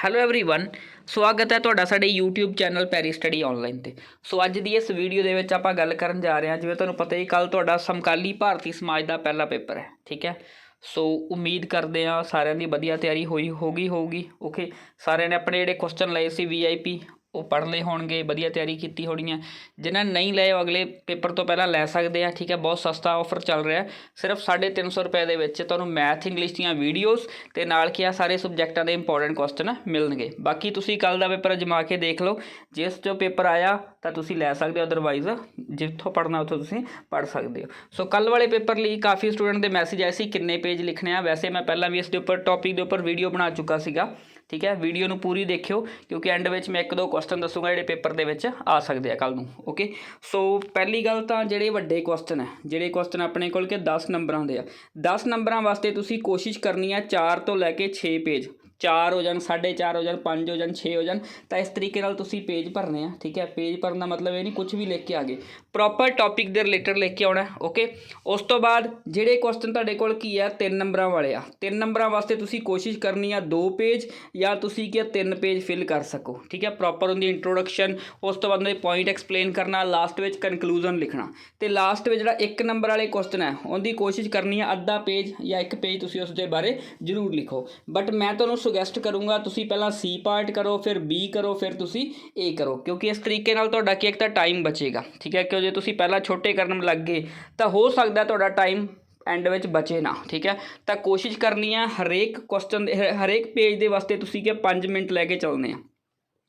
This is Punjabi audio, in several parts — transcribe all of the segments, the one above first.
ਹੈਲੋ एवरीवन ਸਵਾਗਤ ਹੈ ਤੁਹਾਡਾ ਸਾਡੇ YouTube channel Perry study online ਤੇ ਸੋ ਅੱਜ ਦੀ ਇਸ ਵੀਡੀਓ ਦੇ ਵਿੱਚ ਆਪਾਂ ਗੱਲ ਕਰਨ ਜਾ ਰਹੇ ਹਾਂ ਜਿਵੇਂ ਤੁਹਾਨੂੰ ਪਤਾ ਹੀ ਕੱਲ ਤੁਹਾਡਾ ਸਮਕਾਲੀ ਭਾਰਤੀ ਸਮਾਜ ਦਾ ਪਹਿਲਾ ਪੇਪਰ ਹੈ ਠੀਕ ਹੈ ਸੋ ਉਮੀਦ ਕਰਦੇ ਹਾਂ ਸਾਰਿਆਂ ਦੀ ਵਧੀਆ ਤਿਆਰੀ ਹੋਈ ਹੋਗੀ ਹੋਊਗੀ ਓਕੇ ਸਾਰਿਆਂ ਨੇ ਆਪਣੇ ਜਿਹੜੇ ਕੁਐਸਚਨ ਲਏ ਸੀ ਵੀਆਈਪੀ ਉਹ ਪੜ੍ਹ ਲਏ ਹੋਣਗੇ, ਵਧੀਆ ਤਿਆਰੀ ਕੀਤੀ ਹੋਣੀ ਹੈ ਜਿਨ੍ਹਾਂ ਨਹੀਂ ਲਏ ਉਹ ਅਗਲੇ ਪੇਪਰ ਤੋਂ ਪਹਿਲਾਂ ਲੈ ਸਕਦੇ ਆ, ਠੀਕ ਹੈ ਬਹੁਤ ਸਸਤਾ ਆਫਰ ਚੱਲ ਰਿਹਾ। ਹੈ। ਸਿਰਫ 350 ਰੁਪਏ ਦੇ ਵਿੱਚ ਤੁਹਾਨੂੰ ਮੈਥ ਇੰਗਲਿਸ਼ ਦੀਆਂ ਵੀਡੀਓਜ਼ ਤੇ ਨਾਲ ਕੀ ਆ, ਸਾਰੇ ਸਬਜੈਕਟਾਂ ਦੇ ਇੰਪੋਰਟੈਂਟ ਕੁਐਸਚਨ ਮਿਲਣਗੇ। ਬਾਕੀ ਤੁਸੀਂ ਕੱਲ ਦਾ ਪੇਪਰ ਜਮਾ ਕੇ ਦੇਖ ਲਓ। ਜਿਸ ਜੋ ਪੇਪਰ ਆਇਆ, ਤਾਂ ਤੁਸੀਂ ਲੈ ਸਕਦੇ ਹੋ ਅਦਰਵਾਈਜ਼ ਜਿੱਥੋਂ ਪੜ੍ਹਨਾ, ਉੱਥੋਂ ਤੁਸੀਂ ਪੜ੍ਹ ਸਕਦੇ ਹੋ। ਸੋ ਕੱਲ ਵਾਲੇ ਪੇਪਰ ਲਈ ਕਾਫੀ ਸਟੂਡੈਂਟ ਦੇ ਮੈਸੇਜ ਆਏ ਸੀ, ਕਿੰਨੇ ਪੇਜ ਲਿਖਣੇ ਆ। ਵੈਸੇ ਮੈਂ ਪਹਿਲਾਂ ਵੀ ਇਸ ਦੇ ਉੱਪਰ ਟੌਪਿਕ ਦੇ ਉੱਪਰ ਵੀਡੀਓ ਬਣਾ ਚੁੱਕਾ ਸੀਗਾ। ਠੀਕ ਹੈ ਵੀਡੀਓ ਨੂੰ ਪੂਰੀ ਦੇਖਿਓ, ਕਿਉਂਕਿ ਐਂਡ ਵਿੱਚ ਮੈਂ ਇੱਕ ਦੋ ਕੁਐਸਚਨ ਦੱਸੂਗਾ, ਜਿਹੜੇ ਪੇਪਰ ਦੇ ਵਿੱਚ ਆ ਸਕਦੇ ਆ ਕੱਲ ਨੂੰ ਓਕੇ ਸੋ ਪਹਿਲੀ ਗੱਲ ਤਾਂ ਜਿਹੜੇ ਵੱਡੇ ਕੁਐਸਚਨ ਹੈ, ਜਿਹੜੇ ਕੁਐਸਚਨ ਆਪਣੇ ਕੋਲ ਕਿ 10 ਨੰਬਰਾਂ ਦੇ ਆ। 10 ਨੰਬਰਾਂ ਵਾਸਤੇ ਤੁਸੀਂ ਕੋਸ਼ਿਸ਼ ਕਰਨੀ ਆ 4 ਤੋਂ ਲੈ ਕੇ 6 ਪੇਜ 4 ਹੋ ਜਾਣ 4.5 ਹੋ ਜਾਣ 5 ਹੋ ਜਾਣ 6 ਹੋ ਜਾਣ, ਤਾਂ ਇਸ ਤਰੀਕੇ ਨਾਲ ਤੁਸੀਂ ਪੇਜ ਭਰਨੇ ਆ, ਠੀਕ ਹੈ? ਪੇਜ ਭਰਨ ਦਾ ਮਤਲਬ ਇਹ ਨਹੀਂ ਕੁਝ ਵੀ ਲਿਖ ਕੇ ਆ ਗਏ। ਪ੍ਰੋਪਰ ਟੌਪਿਕ ਦੇ ਰਿਲੇਟਡ ਲਿਖ ਕੇ ਆਉਣਾ ਓਕੇ ਉਸ ਤੋਂ ਬਾਅਦ ਜਿਹੜੇ ਕੁਐਸਚਨ ਤੁਹਾਡੇ ਕੋਲ ਕੀ ਆ? ਤਿੰਨ ਨੰਬਰਾਂ ਵਾਲੇ ਆ। ਤਿੰਨ ਨੰਬਰਾਂ ਵਾਸਤੇ ਤੁਸੀਂ ਕੋਸ਼ਿਸ਼ ਕਰਨੀ ਆ ਦੋ ਪੇਜ ਜਾਂ ਤੁਸੀਂ ਕੀ ਤਿੰਨ ਪੇਜ ਫਿਲ ਕਰ ਸਕੋ, ਠੀਕ ਹੈ? ਪ੍ਰੋਪਰ ਉਹਦੀ ਇੰਟਰੋਡਕਸ਼ਨ ਉਸ ਤੋਂ ਬਾਅਦ ਉਹਦੇ ਪੁਆਇੰਟ ਐਕਸਪਲੇਨ ਕਰਨਾ ਲਾਸਟ ਵਿੱਚ ਕਨਕਲੂਜਨ ਲਿਖਣਾ। ਤੇ ਲਾਸਟ ਵਿੱਚ ਜਿਹੜਾ ਇੱਕ ਨੰਬਰ ਵਾਲੇ ਕੁਐਸਚਨ ਹੈ ਉਹਦੀ ਕੋਸ਼ਿਸ਼ ਕਰਨੀ ਆ ਅੱਧਾ ਪੇਜ ਜਾਂ ਇੱਕ ਪੇਜ ਤੁਸੀਂ ਉਸ ਦੇ ਬਾਰੇ ਜ਼ਰੂਰ ਲਿਖੋ। ਬਟ ਮੈਂ ਤੁਹਾਨੂੰ ਸੁਗੈਸਟ ਕਰੂੰਗਾ, ਤੁਸੀਂ ਪਹਿਲਾਂ ਸੀ ਪਾਰਟ ਕਰੋ, ਫਿਰ ਬੀ ਕਰੋ, ਫਿਰ ਤੁਸੀਂ ਏ ਕਰੋ। ਕਿਉਂਕਿ ਇਸ ਤਰੀਕੇ ਨਾਲ ਤੁਹਾਡਾ ਕੀ ਇੱਕ ਤਾਂ ਟਾਈਮ ਬਚੇਗਾ, ਠੀਕ ਹੈ? ਕਿਉਂ ਜੇ ਤੁਸੀਂ ਪਹਿਲਾਂ ਛੋਟੇ ਕਰਨ ਲੱਗ ਗਏ, ਤਾਂ ਹੋ ਸਕਦਾ ਤੁਹਾਡਾ ਟਾਈਮ ਐਂਡ ਵਿੱਚ ਬਚੇ ਨਾ, ਠੀਕ ਹੈ? ਤਾਂ ਕੋਸ਼ਿਸ਼ ਕਰਨੀ ਹੈ, ਹਰੇਕ ਕੁਐਸਚਨ ਹਰੇਕ ਪੇਜ ਦੇ ਵਾਸਤੇ ਤੁਸੀਂ ਕਿ 5 ਮਿੰਟ ਲੈ ਕੇ ਚੱਲਨੇ ਆ।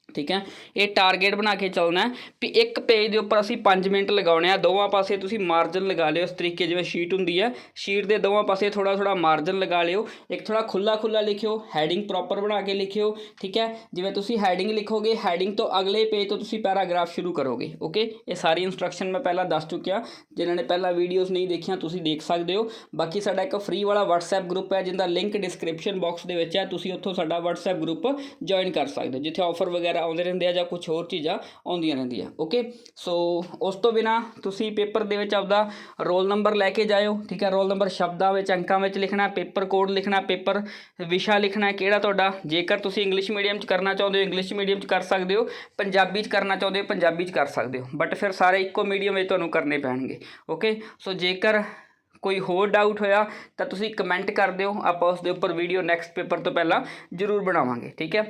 ਠੀਕ ਹੈ? ਇਹ ਟਾਰਗੇਟ ਬਣਾ ਕੇ ਚੱਲਣਾ ਵੀ ਇੱਕ ਪੇਜ ਦੇ ਉੱਪਰ ਅਸੀਂ 5 ਮਿੰਟ ਲਗਾਉਣੇ ਆ। ਦੋਵਾਂ ਪਾਸੇ ਤੁਸੀਂ ਮਾਰਜਨ ਲਗਾ ਲਿਓ ਇਸ ਤਰੀਕੇ ਜਿਵੇਂ ਸ਼ੀਟ ਹੁੰਦੀ ਹੈ। ਸ਼ੀਟ ਦੇ ਦੋਵਾਂ ਪਾਸੇ ਥੋੜਾ ਥੋੜਾ ਮਾਰਜਨ ਲਗਾ ਲਿਓ। ਇੱਕ ਥੋੜਾ ਖੁੱਲਾ ਖੁੱਲਾ ਲਿਖਿਓ ਹੈਡਿੰਗ ਪ੍ਰੋਪਰ ਬਣਾ ਕੇ ਲਿਖਿਓ, ਠੀਕ ਹੈ? ਜਿਵੇਂ ਤੁਸੀਂ ਹੈਡਿੰਗ ਲਿਖੋਗੇ ਹੈਡਿੰਗ ਤੋਂ ਅਗਲੇ ਪੇਜ ਤੋਂ ਤੁਸੀਂ ਪੈਰਾਗ੍ਰਾਫ ਸ਼ੁਰੂ ਕਰੋਗੇ ਓਕੇ ਇਹ ਸਾਰੀ ਇਨਸਟਰਕਸ਼ਨ ਮੈਂ ਪਹਿਲਾਂ ਦੱਸ ਚੁੱਕਿਆ। ਜਿਨ੍ਹਾਂ ਨੇ ਪਹਿਲਾਂ ਵੀਡੀਓਜ਼ ਨਹੀਂ ਦੇਖੀਆਂ, ਤੁਸੀਂ ਦੇਖ ਸਕਦੇ ਹੋ। ਬਾਕੀ ਸਾਡਾ ਇੱਕ ਫ੍ਰੀ ਵਾਲਾ WhatsApp ਗਰੁੱਪ ਹੈ ਜਿਹਦਾ ਲਿੰਕ ਡਿਸਕ੍ਰਿਪਸ਼ਨ ਬਾਕਸ ਦੇ ਵਿੱਚ ਹੈ। ਤੁਸੀਂ ਉੱਥੋਂ ਸਾਡਾ WhatsApp ਗਰੁੱਪ ਜੁਆਇਨ ਕਰ ਸਕਦੇ ਹੋ, ਜਿੱਥੇ ਆਫਰ ਵਗੈਰਾ ਆਉਂਦੇ ਰਹਿੰਦੇ ਆ ਜਾਂ ਕੁਝ ਹੋਰ ਚੀਜ਼ਾਂ ਆਉਂਦੀਆਂ ਰਹਿੰਦੀਆਂ ਓਕੇ ਸੋ ਉਸ ਤੋਂ ਬਿਨਾ ਤੁਸੀਂ ਪੇਪਰ ਦੇ ਵਿੱਚ ਆਪਦਾ ਰੋਲ ਨੰਬਰ ਲੈ ਕੇ ਜਾਇਓ, ਠੀਕ ਹੈ? ਰੋਲ ਨੰਬਰ ਸ਼ਬਦਾਂ ਵਿੱਚ, ਅੰਕਾਂ ਵਿੱਚ ਲਿਖਣਾ, ਪੇਪਰ ਕੋਡ ਲਿਖਣਾ, ਪੇਪਰ ਵਿਸ਼ਾ ਲਿਖਣਾ ਕਿਹੜਾ ਤੁਹਾਡਾ? ਜੇਕਰ ਤੁਸੀਂ ਇੰਗਲਿਸ਼ ਮੀਡੀਅਮ 'ਚ ਕਰਨਾ ਚਾਹੁੰਦੇ ਹੋ ਇੰਗਲਿਸ਼ ਮੀਡੀਅਮ 'ਚ ਕਰ ਸਕਦੇ ਹੋ, ਪੰਜਾਬੀ 'ਚ ਕਰਨਾ ਚਾਹੁੰਦੇ ਹੋ, ਪੰਜਾਬੀ 'ਚ ਕਰ ਸਕਦੇ ਹੋ ਬਟ ਫਿਰ ਸਾਰੇ ਇੱਕੋ ਮੀਡੀਅਮ ਵਿੱਚ ਤੁਹਾਨੂੰ ਕਰਨੇ ਪੈਣਗੇ ਓਕੇ ਸੋ ਜੇਕਰ ਕੋਈ ਹੋਰ ਡਾਊਟ ਹੋਇਆ, ਤਾਂ ਤੁਸੀਂ ਕਮੈਂਟ ਕਰ ਦਿਓ, ਆਪਾਂ ਉਸ ਦੇ ਉੱਪਰ ਵੀਡੀਓ ਨੈਕਸਟ ਪੇਪਰ ਤੋਂ ਪਹਿਲਾਂ ਜ਼ਰੂਰ ਬਣਾਵਾਂਗੇ, ਠੀਕ ਹੈ?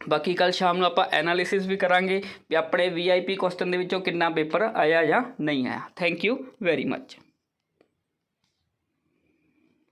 ਬਾਕੀ ਕੱਲ ਸ਼ਾਮ ਨੂੰ ਆਪਾਂ ਐਨਾਲਿਸਿਸ ਵੀ ਕਰਾਂਗੇ ਵੀ ਆਪਣੇ ਵੀਆਈਪੀ ਕੁਐਸਚਨ ਦੇ ਵਿੱਚੋਂ ਕਿੰਨਾ ਪੇਪਰ ਆਇਆ ਜਾਂ ਨਹੀਂ ਆਇਆ। Thank you very much